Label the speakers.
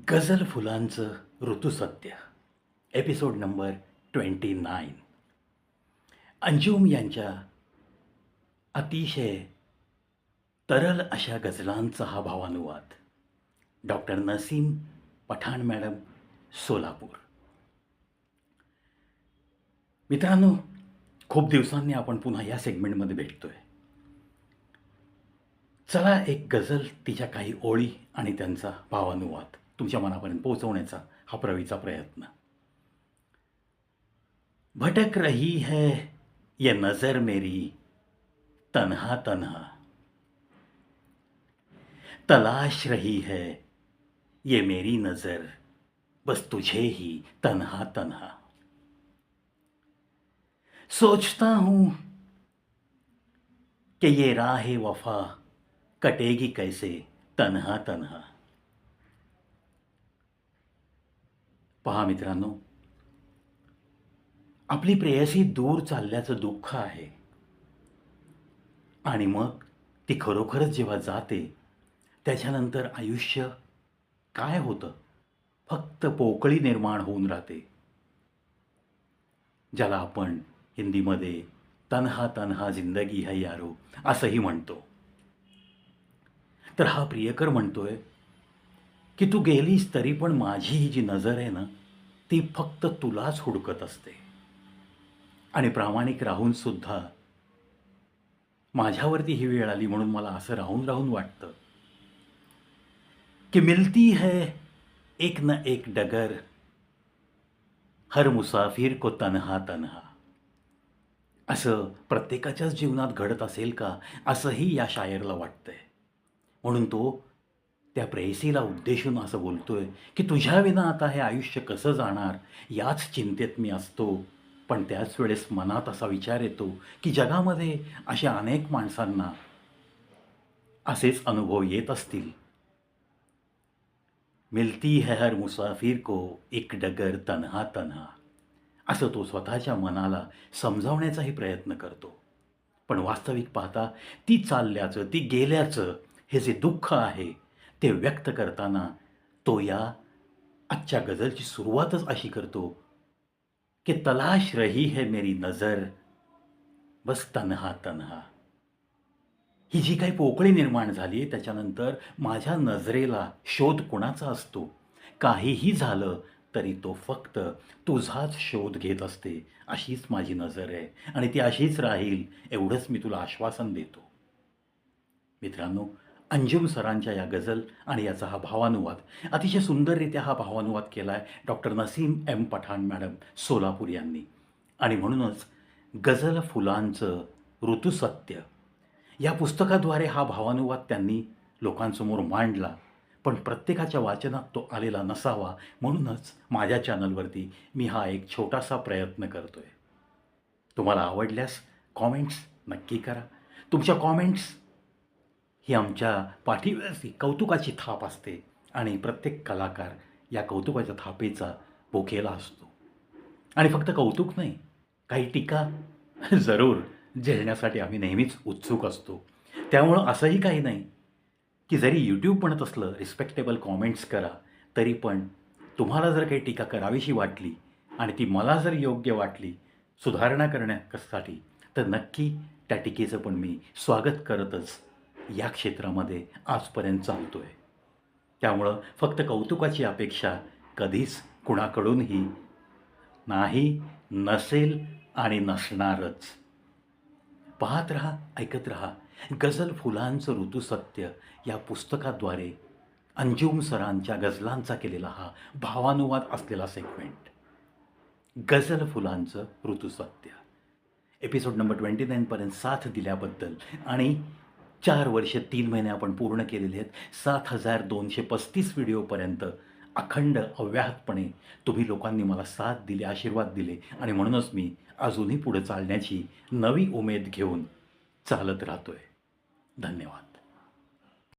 Speaker 1: गझल फुलांचं ऋतुसत्य. Episode number twenty nine Anjum यांच्या अतिशय तरल अशा गझलांचा हा भावानुवाद. Doctor Nasim Pathan madam Solapur. मित्रांनो खूप दिवसांनी आपण पुन्हा या सेगमेंटमध्ये भेटतोय. चला एक गझल तिच्या काही ओळी आणि त्यांचा भावानुवाद. तुमच्या मनापर्यंत पोहोचवण्याचा हा प्रवीचा प्रयत्न. भटक रही है ये नज़र मेरी, तन्हा तन्हा. तलाश रही है ये मेरी नज़र, बस तुझे ही तन्हा तन्हा. सोचता हूँ कि ये राह वफा कटेगी कैसे तन्हा तन्हा. पहा मित्रांनो आपली प्रेयसी दूर चालल्याचं दुःख आहे. आणि मग ती खरोखरच जेव्हा जाते त्याच्यानंतर आयुष्य काय होतं? फक्त पोकळी निर्माण होऊन राहते. ज्याला आपण हिंदीमध्ये तन्हा तन्हा जिंदगी है यारो असंही म्हणतो. तर हा प्रियकर म्हणतोय की तू गेलीस तरी पण माझी ही जी नजर आहे ना ती फक्त तुलाच हुडकत असते. आणि प्रामाणिक राहून सुद्धा माझ्यावरती ही वेळ आली म्हणून मला असं राहून राहून वाटतं की मिलती है एक न एक डगर हर मुसाफिर को तन्हा तन्हा. असं प्रत्येकाच्याच जीवनात घडत असेल का? असंही या शायरला वाटतंय. म्हणून तो त्या प्रेयसीला उद्देशून असं बोलतोय की तुझ्या विना आता हे आयुष्य कसं जाणार? याच चिंतेत मी असतो. पण त्याच वेळेस मनात असा विचार येतो की जगामध्ये अशा अनेक माणसांना असेच अनुभव येत असतील. मिलती है हर मुसाफिर को एक डगर तन्हा तन्हा. असं तो स्वतःच्या मनाला समजावण्याचाही प्रयत्न करतो. पण वास्तविक पाहता ती चालल्याचं ती गेल्याचं हे जे दुःख आहे ते व्यक्त करताना तो या आजच्या गझलची सुरुवातच अशी करतो की तलाश रही है मेरी नजर बस तन्हा तन्हा. ही जी काही पोकळी निर्माण झाली त्याच्यानंतर माझ्या नजरेला शोध कुणाचा असतो? काहीही झालं तरी तो फक्त तुझाच शोध घेत असते अशीच माझी नजर आहे आणि ती अशीच राहील एवढंच मी तुला आश्वासन देतो. मित्रांनो अंजुम सरांच्या या गझल आणि याचा हा भावानुवाद. अतिशय सुंदररित्या हा भावानुवाद केला आहे doctor Nasim M Pathan madam Solapur यांनी. आणि म्हणूनच गझल फुलांचं ऋतुसत्य या पुस्तकाद्वारे हा भावानुवाद त्यांनी लोकांसमोर मांडला पण प्रत्येकाच्या वाचनात तो आलेला नसावा म्हणूनच माझ्या चॅनलवरती मी हा एक छोटासा प्रयत्न करतो आहे तुम्हाला आवडल्यास कॉमेंट्स नक्की करा. तुमच्या कॉमेंट्स ही आमच्या पाठीवरची कौतुकाची थाप असते आणि प्रत्येक कलाकार या कौतुकाच्या थापेचा भोकेला असतो. आणि फक्त कौतुक नाही काही टीका जरूर झेलण्यासाठी आम्ही नेहमीच उत्सुक असतो. त्यामुळं असंही काही नाही की जरी यूट्यूब म्हणत असलं रिस्पेक्टेबल कॉमेंट्स करा तरी पण तुम्हाला जर काही टीका करावीशी वाटली आणि ती मला जर योग्य वाटली सुधारणा करण्यासाठी तर नक्की त्या टीकेचं पण मी स्वागत करतच या क्षेत्रामध्ये आजपर्यंत चालतो आहे त्यामुळं फक्त कौतुकाची अपेक्षा कधीच कुणाकडूनही नाही नसेल आणि नसणारच. पाहत रहा ऐकत रहा गझल फुलांचं ऋतुसत्य या पुस्तकाद्वारे अंजुम सरांच्या गझलांचा केलेला हा भावानुवाद असलेला सेगमेंट गझल फुलांचं ऋतुसत्य. एपिसोड नंबर ट्वेंटी नाईनपर्यंत साथ दिल्याबद्दल आणि चार वर्ष तीन महिने आपण पूर्ण केलेले आहेत. सात हजार दोनशे पस्तीस व्हिडिओपर्यंत अखंड अव्याहतपणे तुम्ही लोकांनी मला साथ दिली आशीर्वाद दिले आणि म्हणूनच मी अजूनही पुढे चालण्याची नवी उमेद घेऊन चालत राहतो आहे धन्यवाद.